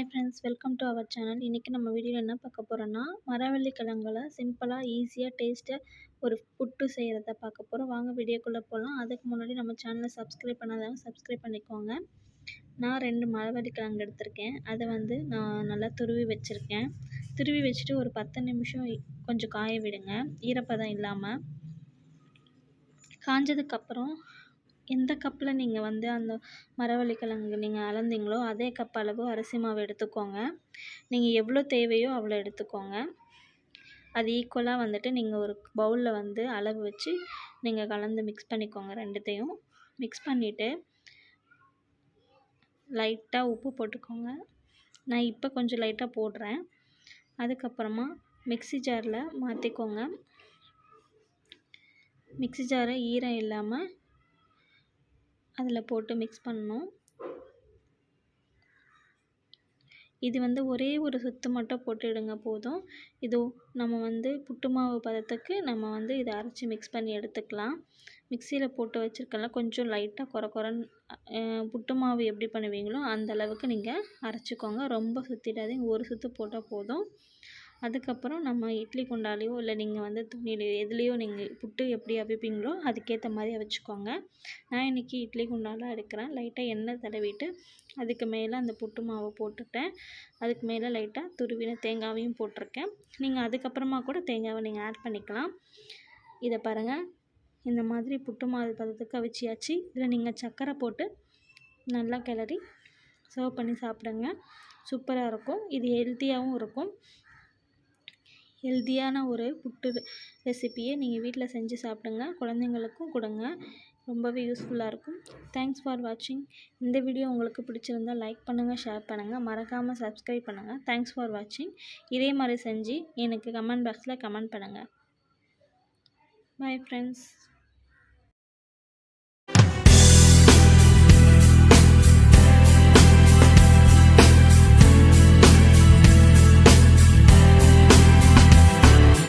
Friends welcome to our channel இன்றைக்கி நம்ம வீடியோவில் என்ன பார்க்க போகிறோன்னா மரவள்ளி கிழங்குல சிம்பிளாக ஈஸியாக டேஸ்ட்டாக ஒரு புட்டு செய்கிறத பார்க்க போகிறோம் வாங்க வீடியோக்குள்ளே போகலாம் அதுக்கு முன்னாடி நம்ம சேனலை சப்ஸ்கிரைப் பண்ணாதவங்க சப்ஸ்கிரைப் பண்ணிக்கோங்க. நான் ரெண்டு மரவள்ளி கிழங்கு எடுத்திருக்கேன். அதை வந்து நான் நல்லா துருவி வச்சுருக்கேன். துருவி வச்சுட்டு ஒரு பத்து நிமிஷம் கொஞ்சம் காய விடுங்க. ஈரப்பதம் இல்லாமல் காஞ்சதுக்கப்புறம் எந்த கப்பில் நீங்கள் வந்து அந்த மரவள்ளிக்கிழங்கு நீங்கள் அளந்தீங்களோ அதே கப் அளவு அரிசி மாவு எடுத்துக்கோங்க. நீங்கள் எவ்வளோ தேவையோ அவ்வளோ எடுத்துக்கோங்க. அது ஈக்குவலாக வந்துட்டு நீங்கள் ஒரு பவுலில் வந்து அளவு வச்சு நீங்கள் கலந்து மிக்ஸ் பண்ணிக்கோங்க ரெண்டுத்தையும். மிக்ஸ் பண்ணிவிட்டு லைட்டாக உப்பு போட்டுக்கோங்க. நான் இப்போ கொஞ்சம் லைட்டாக போடுறேன். அதுக்கப்புறமா மிக்ஸி ஜாரில் மாற்றிக்கோங்க மிக்ஸி ஜாரை ஈரம் இல்லாமல் அதில் போட்டு மிக்ஸ் பண்ணணும். இது வந்து ஒரே ஒரு சுத்து மட்டும் போட்டுடுங்க போதும். இது நம்ம வந்து புட்டு மாவு பதத்துக்கு நம்ம வந்து இதை அரைச்சி மிக்ஸ் பண்ணி எடுத்துக்கலாம். மிக்சியில் போட்டு வச்சுருக்கலாம் கொஞ்சம் லைட்டாக குறை குறைன்னு புட்டு மாவு எப்படி பண்ணுவீங்களோ அந்த அளவுக்கு நீங்கள் அரைச்சிக்கோங்க. ரொம்ப சுற்றிடாதீங்க ஒரு சுற்று போட்டால் போதும். அதுக்கப்புறம் நம்ம இட்லி குண்டாலேயோ இல்லை நீங்கள் வந்து துணியிலையோ எதுலேயோ நீங்கள் புட்டு எப்படி அவிப்பீங்களோ அதுக்கேற்ற மாதிரி அவிச்சிக்கோங்க. நான் இன்றைக்கி இட்லி குண்டால எடுக்கிறேன் லைட்டாக எண்ணெய் தடவிட்டு அதுக்கு மேலே அந்த புட்டு மாவை போட்டுட்டேன். அதுக்கு மேலே லைட்டாக துருவின தேங்காவையும் போட்டிருக்கேன். நீங்கள் அதுக்கப்புறமா கூட தேங்காவை நீங்கள் ஆட் பண்ணிக்கலாம். இதை பாருங்கள் இந்த மாதிரி புட்டு மாவு பதத்துக்கு அவிச்சியாச்சு. இதில் நீங்கள் சர்க்கரை போட்டு நல்லா கிளறி சர்வ் பண்ணி சாப்பிடுங்க. சூப்பராக இருக்கும். இது ஹெல்த்தியாகவும் இருக்கும். ஹெல்த்தியான ஒரு புட்டு ரெசிப்பியை நீங்கள் வீட்டில் செஞ்சு சாப்பிடுங்க குழந்தைங்களுக்கும் கொடுங்க. ரொம்பவே யூஸ்ஃபுல்லாக இருக்கும். தேங்க்ஸ் ஃபார் வாட்சிங் இந்த வீடியோ உங்களுக்கு பிடிச்சிருந்தால் லைக் பண்ணுங்கள் ஷேர் பண்ணுங்கள் மறக்காமல் சப்ஸ்கிரைப் பண்ணுங்கள் தேங்க்ஸ் ஃபார் வாட்சிங் இதே மாதிரி செஞ்சு எனக்கு கமெண்ட் பாக்ஸில் கமெண்ட் பண்ணுங்கள் பாய் ஃப்ரெண்ட்ஸ்